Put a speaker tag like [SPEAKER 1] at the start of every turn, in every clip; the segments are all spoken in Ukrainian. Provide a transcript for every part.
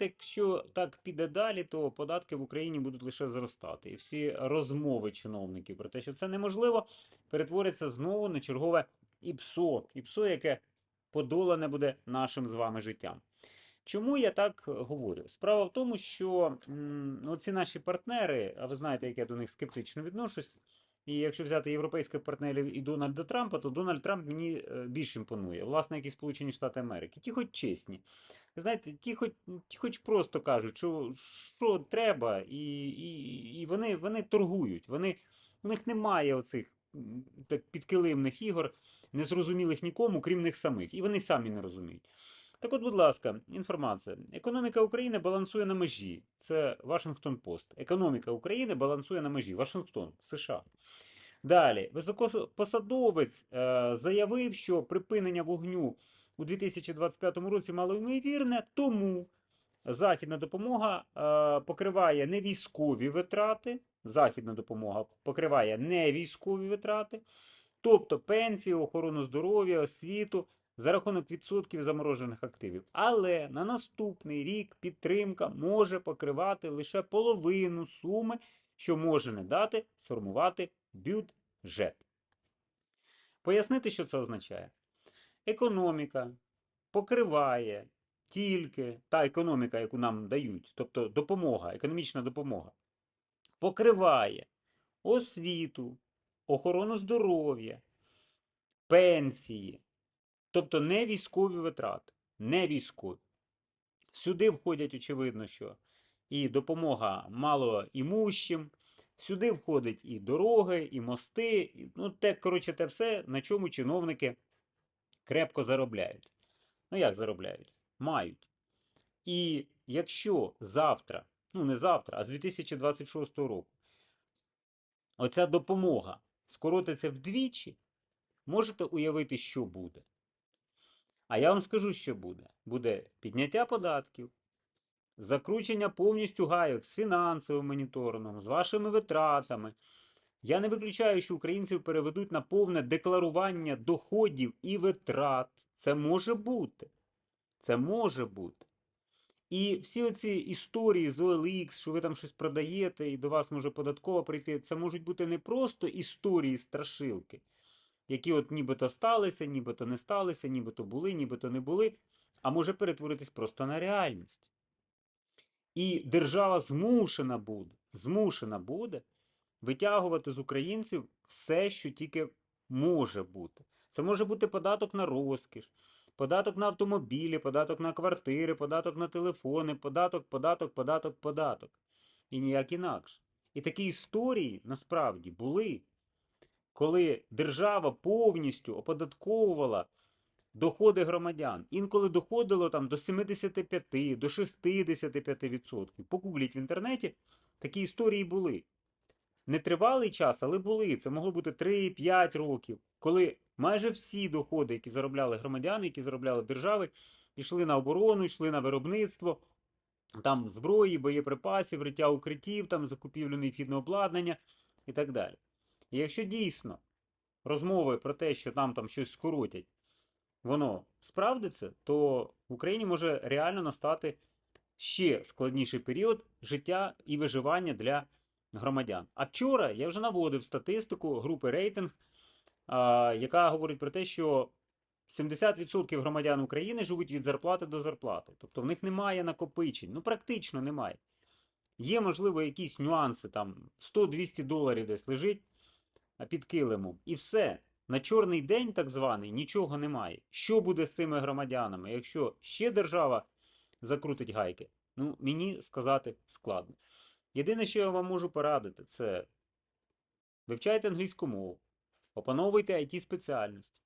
[SPEAKER 1] Якщо так піде далі, то податки в Україні будуть лише зростати. І всі розмови чиновників про те, що це неможливо, перетворяться знову на чергове ІПСО. ІПСО, яке подолане буде нашим з вами життям. Чому я так говорю? Справа в тому, що м, ну, ці наші партнери, а ви знаєте, як я до них скептично відношусь. І якщо взяти європейських партнерів і Дональда Трампа, то Дональд Трамп мені е, більш імпонує. Власне, як і Сполучені Штати Америки. Ті хоч чесні. Знаєте, ті хоч, ті хоч просто кажуть, що, що треба, і, і, і вони, вони торгують. Вони, у них немає оцих так, підкилимних ігор, незрозумілих нікому, крім них самих. І вони самі не розуміють. Так от, будь ласка, інформація. Економіка України балансує на межі. Це Вашингтон Пост. Економіка України балансує на межі. Вашингтон, США. Далі, високопосадовець е, заявив, що припинення вогню у 2025 році малоймовірне, тому західна допомога е, покриває не військові витрати. Західна допомога покриває не військові витрати, тобто пенсії, охорону здоров'я, освіту за рахунок відсотків заморожених активів. Але на наступний рік підтримка може покривати лише половину суми, що може не дати сформувати бюджет. Пояснити, що це означає. Економіка покриває тільки та економіка, яку нам дають, тобто допомога, економічна допомога, покриває освіту, охорону здоров'я, пенсії, тобто не військові витрати, не військові. Сюди входять, очевидно, що і допомога малоімущим, сюди входять і дороги, і мости, і, ну, те, коротше, те все, на чому чиновники крепко заробляють. Ну, як заробляють? Мають. І якщо завтра, ну не завтра, а з 2026 року, оця допомога скоротиться вдвічі, можете уявити, що буде. А я вам скажу, що буде. Буде підняття податків, закручення повністю гайок з фінансовим моніторингом, з вашими витратами. Я не виключаю, що українців переведуть на повне декларування доходів і витрат. Це може бути. Це може бути. І всі оці історії з OLX, що ви там щось продаєте, і до вас може податкова прийти, це можуть бути не просто історії страшилки, які от нібито сталися, нібито не сталися, нібито були, нібито не були, а може перетворитись просто на реальність. І держава змушена буде, змушена буде витягувати з українців все, що тільки може бути. Це може бути податок на розкіш, податок на автомобілі, податок на квартири, податок на телефони, податок, податок, податок, податок. І ніяк інакше. І такі історії насправді були, коли держава повністю оподатковувала доходи громадян. Інколи доходило там до 75, до 65%. Погугліть в інтернеті, такі історії були. Не тривалий час, але були. Це могло бути 3-5 років, коли майже всі доходи, які заробляли громадяни, які заробляли держави, йшли на оборону, йшли на виробництво, там зброї, боєприпасів, риття укриттів, там закупівлю необхідного обладнання і так далі. І якщо дійсно розмови про те, що нам там щось скоротять, воно справдиться, то в Україні може реально настати ще складніший період життя і виживання для громадян. А вчора я вже наводив статистику групи рейтинг, яка говорить про те, що 70% громадян України живуть від зарплати до зарплати. Тобто в них немає накопичень, ну практично немає. Є, можливо, якісь нюанси, там 100-200 доларів десь лежить під килимом. І все. На чорний день, так званий, нічого немає. Що буде з цими громадянами, якщо ще держава закрутить гайки? Ну, мені сказати складно. Єдине, що я вам можу порадити, це вивчайте англійську мову, опановуйте it спеціальності,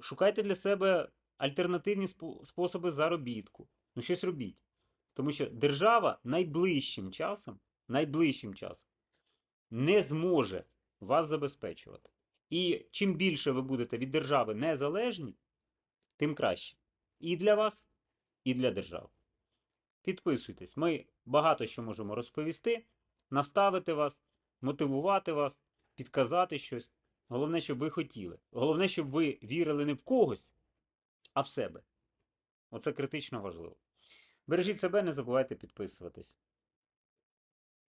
[SPEAKER 1] шукайте для себе альтернативні способи заробітку. Ну, щось робіть. Тому що держава найближчим часом, найближчим часом не зможе вас забезпечувати. І чим більше ви будете від держави незалежні, тим краще. І для вас, і для держави. Підписуйтесь, ми багато що можемо розповісти, наставити вас, мотивувати вас, підказати щось. Головне, щоб ви хотіли. Головне, щоб ви вірили не в когось, а в себе. Оце критично важливо. Бережіть себе, не забувайте підписуватись.